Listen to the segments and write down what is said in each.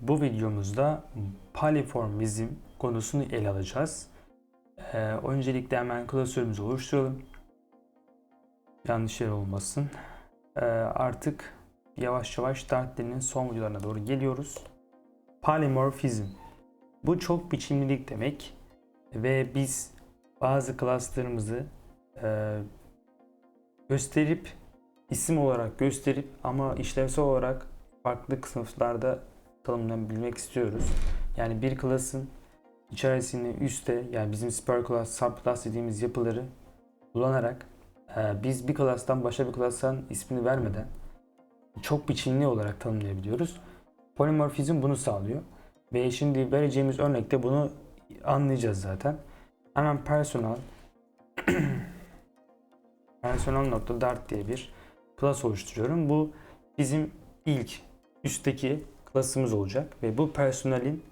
Bu videomuzda poliformizm konusunu ele alacağız. Ee, öncelikle hemen klasörümüzü oluşturalım. Yanlış yer olmasın. Ee, artık yavaş yavaş dertlerinin son videolarına doğru geliyoruz. Polymorphizm. Bu çok biçimlilik demek ve biz bazı klaslarımızı e, gösterip isim olarak gösterip ama işlevsel olarak farklı sınıflarda tanımlayabilmek istiyoruz. Yani bir klasın içerisinde üstte yani bizim superclass, subclass dediğimiz yapıları kullanarak e, biz bir klastan başka bir klastan ismini vermeden çok biçimli olarak tanımlayabiliyoruz. Polimorfizm bunu sağlıyor. Ve şimdi vereceğimiz örnekte bunu anlayacağız zaten. Hemen personal personal.dart diye bir class oluşturuyorum. Bu bizim ilk üstteki klasımız olacak ve bu personelin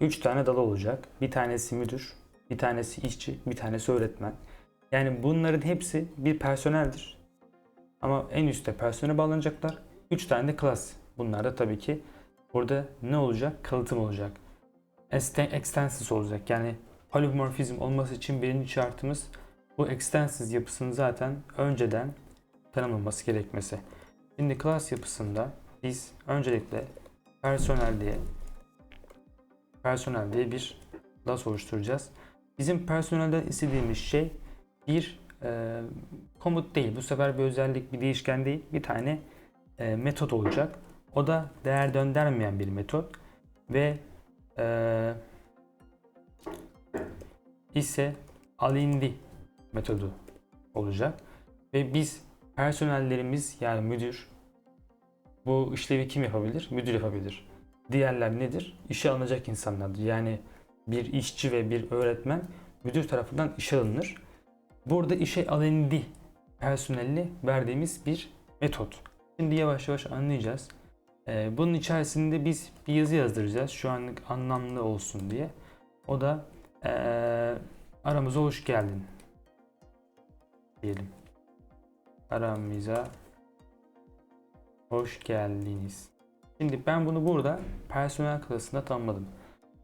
3 tane dalı olacak. Bir tanesi müdür, bir tanesi işçi, bir tanesi öğretmen. Yani bunların hepsi bir personeldir. Ama en üstte personele bağlanacaklar. 3 tane de klas. Bunlar da tabii ki burada ne olacak? Kalıtım olacak. Extensive olacak. Yani polymorfizm olması için birinci şartımız bu extensive yapısını zaten önceden tanımlaması gerekmesi. Şimdi class yapısında biz öncelikle personel diye personel diye bir class oluşturacağız. Bizim personelden istediğimiz şey bir e, komut değil. Bu sefer bir özellik, bir değişken değil. Bir tane e, metot olacak. O da değer göndermeyen bir metot ve e, ise alindi metodu olacak. Ve biz personellerimiz yani müdür bu işlevi kim yapabilir? Müdür yapabilir. Diğerler nedir? İşe alınacak insanlardır. Yani bir işçi ve bir öğretmen müdür tarafından işe alınır. Burada işe alındı personelli verdiğimiz bir metot. Şimdi yavaş yavaş anlayacağız. Ee, bunun içerisinde biz bir yazı yazdıracağız. Şu anlık anlamlı olsun diye. O da ee, aramıza hoş geldin diyelim. Aramıza hoş geldiniz. Şimdi ben bunu burada personel klasında tanımladım.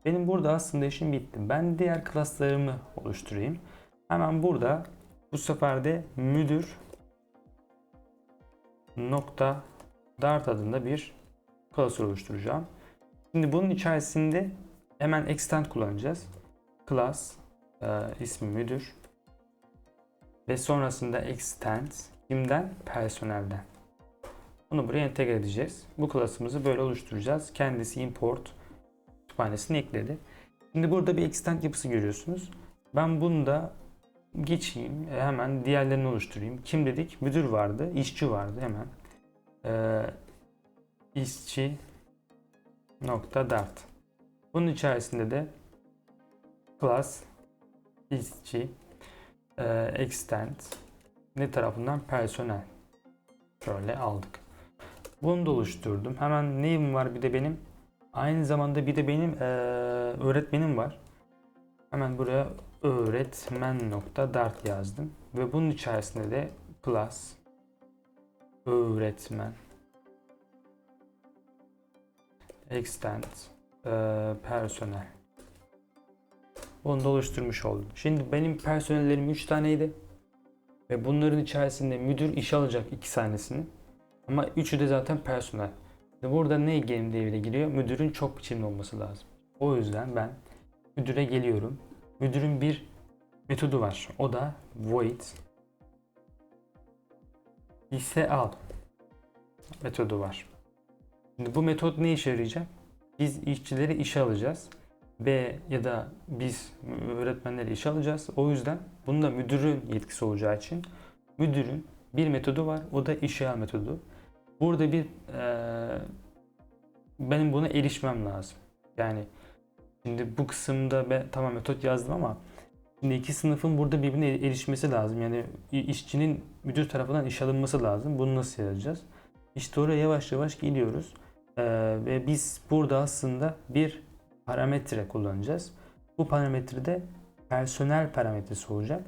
Benim burada aslında işim bitti. Ben diğer klaslarımı oluşturayım. Hemen burada bu sefer de müdür nokta dart adında bir klasör oluşturacağım. Şimdi bunun içerisinde hemen extend kullanacağız. Class e, ismi müdür ve sonrasında extend kimden? Personelden. Bunu buraya entegre edeceğiz. Bu klasımızı böyle oluşturacağız. Kendisi import kütüphanesini ekledi. Şimdi burada bir extend yapısı görüyorsunuz. Ben bunu da geçeyim. Hemen diğerlerini oluşturayım. Kim dedik? Müdür vardı, işçi vardı hemen. Ee, işçi nokta dart. Bunun içerisinde de class işçi e, extend ne tarafından personel şöyle aldık. Bunu da oluşturdum. Hemen neyim var bir de benim aynı zamanda bir de benim e, öğretmenim var. Hemen buraya öğretmen nokta dart yazdım ve bunun içerisinde de class öğretmen extend e, personel bunu da oluşturmuş oldum. Şimdi benim personellerim 3 taneydi. Ve bunların içerisinde müdür iş alacak iki tanesini. Ama üçü de zaten personel. Burada ne game devreye giriyor? Müdürün çok biçimli olması lazım. O yüzden ben müdüre geliyorum. Müdürün bir metodu var. O da void ise al metodu var. Şimdi bu metot ne işe yarayacak? Biz işçileri işe alacağız ve ya da biz öğretmenleri işe alacağız. O yüzden bunda müdürün yetkisi olacağı için müdürün bir metodu var. O da işe al metodu. Burada bir eee, benim buna erişmem lazım. Yani şimdi bu kısımda ben tamam metot yazdım ama şimdi iki sınıfın burada birbirine erişmesi lazım. Yani işçinin müdür tarafından iş alınması lazım. Bunu nasıl yazacağız? İşte oraya yavaş yavaş gidiyoruz. Eee, ve biz burada aslında bir parametre kullanacağız. Bu parametrede personel parametresi olacak.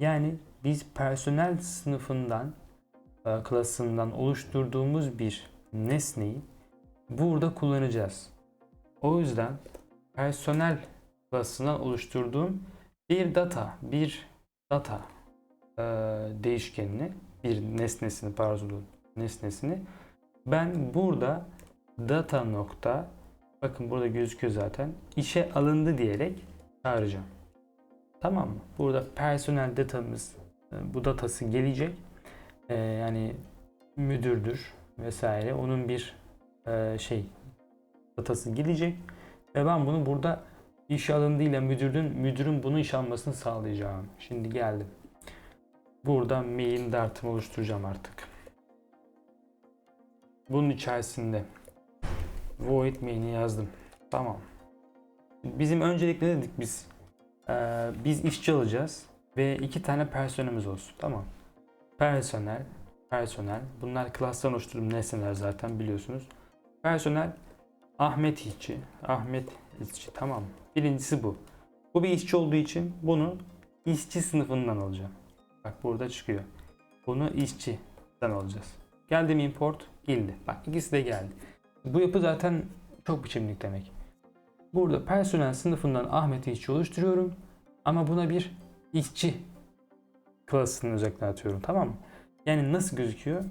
Yani biz personel sınıfından, e, klasından oluşturduğumuz bir nesneyi burada kullanacağız. O yüzden personel klasından oluşturduğum bir data, bir data e, değişkenini, bir nesnesini pardon nesnesini ben burada data nokta bakın burada gözüküyor zaten işe alındı diyerek çağıracağım. Tamam mı? Burada personel datamız e, bu datası gelecek. E, yani müdürdür vesaire onun bir e, şey datası gelecek ve ben bunu burada iş alındığıyla müdürün müdürün bunu iş almasını sağlayacağım. Şimdi geldim. Burada main dartımı oluşturacağım artık. Bunun içerisinde void main'i yazdım. Tamam. Bizim öncelikle dedik biz? Ee, biz işçi alacağız ve iki tane personelimiz olsun. Tamam. Personel, personel. Bunlar klastan oluşturduğum nesneler zaten biliyorsunuz. Personel Ahmet işçi. Ahmet işçi tamam? Birincisi bu. Bu bir işçi olduğu için bunu işçi sınıfından alacağım. Bak burada çıkıyor. Bunu işçiden alacağız. Geldim import geldi. Bak ikisi de geldi. Bu yapı zaten çok biçimlik demek. Burada personel sınıfından Ahmet işçi oluşturuyorum. Ama buna bir işçi klasını özellikle atıyorum tamam mı? Yani nasıl gözüküyor?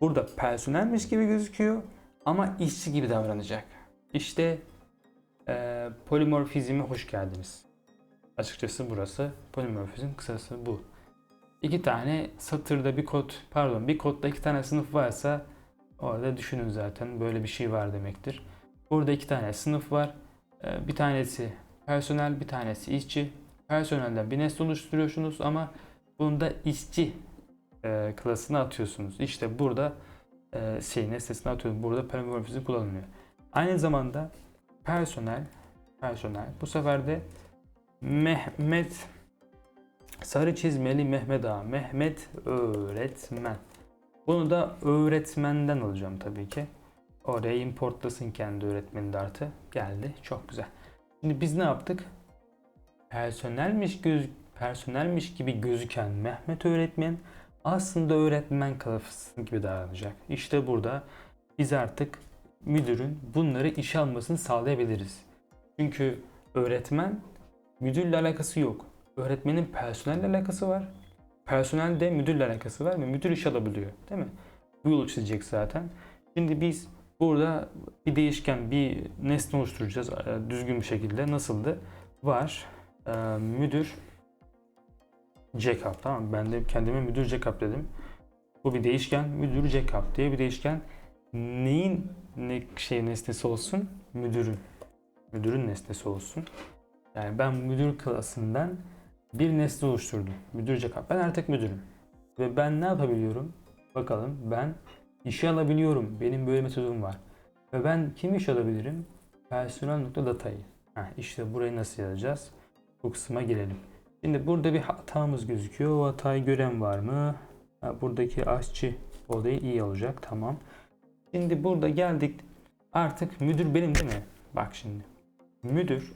Burada personelmiş gibi gözüküyor ama işçi gibi davranacak. İşte e, polimorfizme hoş geldiniz. Açıkçası burası polimorfizm kısası bu. İki tane satırda bir kod pardon bir kodda iki tane sınıf varsa orada düşünün zaten böyle bir şey var demektir. Burada iki tane sınıf var. E, bir tanesi personel bir tanesi işçi. Personelden bir nesne oluşturuyorsunuz ama bunda işçi e, klasını atıyorsunuz. İşte burada e, şey nesnesini atıyorsunuz. Burada polimorfizm kullanılıyor. Aynı zamanda personel personel. Bu sefer de Mehmet sarı çizmeli Mehmet Ağa. Mehmet öğretmen. Bunu da öğretmenden alacağım tabii ki. Oraya importlasın kendi öğretmeni de artı. Geldi. Çok güzel. Şimdi biz ne yaptık? Personelmiş göz personelmiş gibi gözüken Mehmet öğretmen aslında öğretmen kılıfı gibi davranacak işte burada biz artık müdürün bunları işe almasını sağlayabiliriz. Çünkü öğretmen müdürle alakası yok. Öğretmenin personelle alakası var. Personel de müdürle alakası var ve müdür iş alabiliyor. Değil mi? Bu yolu çizecek zaten. Şimdi biz burada bir değişken, bir nesne oluşturacağız e, düzgün bir şekilde. Nasıldı? Var. Ee, müdür Jacob tamam? Ben de kendime müdür Jacob dedim. Bu bir değişken. Müdür Jacob diye bir değişken. Neyin ne şey nesnesi olsun? Müdürün. Müdürün nesnesi olsun. Yani ben müdür klasından bir nesne oluşturdum. Müdür Jacob. Ben artık müdürüm. Ve ben ne yapabiliyorum? Bakalım ben işe alabiliyorum. Benim böyle metodum var. Ve ben kim iş alabilirim? Personel.data'yı. Heh, işte burayı nasıl yazacağız? Bu kısma gelelim. Şimdi burada bir hatamız gözüküyor. O hatayı gören var mı? Ha, buradaki aşçı olayı iyi olacak. Tamam. Şimdi burada geldik. Artık müdür benim değil mi? Bak şimdi. Müdür.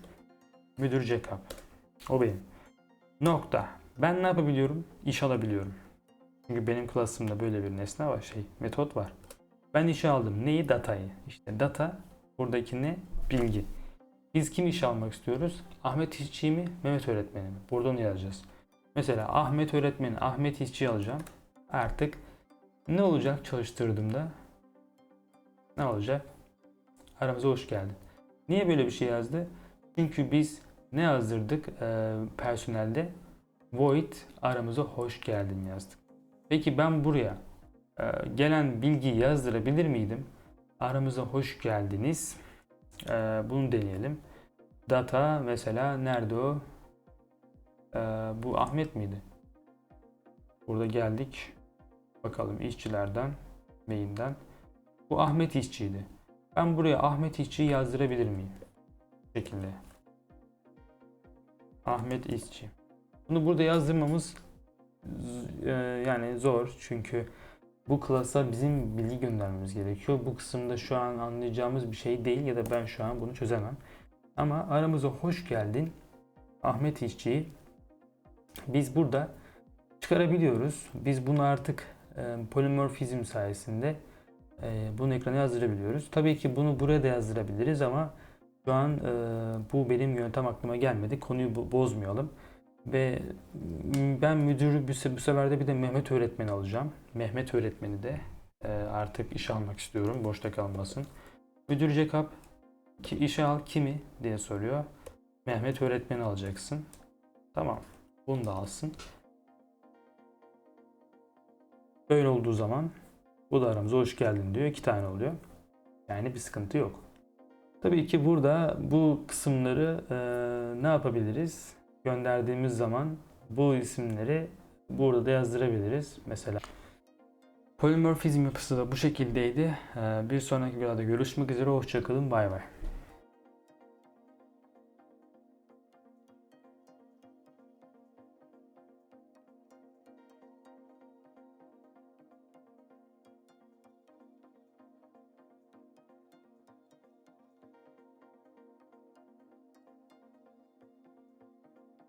Müdür Jacob. O benim. Nokta. Ben ne yapabiliyorum? İş alabiliyorum. Çünkü benim klasımda böyle bir nesne var. Şey, metot var. Ben işe aldım. Neyi? Datayı. İşte data buradaki ne? Bilgi. Biz kim iş almak istiyoruz? Ahmet İşçi mi? Mehmet öğretmeni mi? Burada onu yazacağız. Mesela Ahmet öğretmeni, Ahmet İşçi alacağım. Artık ne olacak çalıştırdığımda? ne olacak? Aramıza hoş geldin. Niye böyle bir şey yazdı? Çünkü biz ne yazdırdık e, personelde? Void aramıza hoş geldin yazdık. Peki ben buraya e, gelen bilgiyi yazdırabilir miydim? Aramıza hoş geldiniz. E, bunu deneyelim. Data mesela nerede o? E, bu Ahmet miydi? Burada geldik. Bakalım işçilerden, main'den. Bu Ahmet İşçi'ydi. Ben buraya Ahmet İşçi'yi yazdırabilir miyim? Bu şekilde. Ahmet İşçi. Bunu burada yazdırmamız e, yani zor çünkü bu klasa bizim bilgi göndermemiz gerekiyor. Bu kısımda şu an anlayacağımız bir şey değil ya da ben şu an bunu çözemem. Ama aramıza hoş geldin Ahmet İşçi'yi biz burada çıkarabiliyoruz. Biz bunu artık e, polimorfizm sayesinde e, bunu ekrana yazdırabiliyoruz. Tabii ki bunu buraya da yazdırabiliriz ama Şu an e, bu benim yöntem aklıma gelmedi. Konuyu bo- bozmayalım. Ve ben müdürü bu, se- bu sefer de bir de Mehmet öğretmeni alacağım. Mehmet öğretmeni de e, artık işe almak istiyorum. Boşta kalmasın. Müdür Jacob ki işe al kimi diye soruyor. Mehmet öğretmeni alacaksın. Tamam. Bunu da alsın. Böyle olduğu zaman bu da aramıza hoş geldin diyor. İki tane oluyor. Yani bir sıkıntı yok. Tabii ki burada bu kısımları eee, ne yapabiliriz? Gönderdiğimiz zaman bu isimleri burada da yazdırabiliriz. Mesela polimorfizm yapısı da bu şekildeydi. Eee, bir sonraki videoda görüşmek üzere. Hoşçakalın. Bay bay.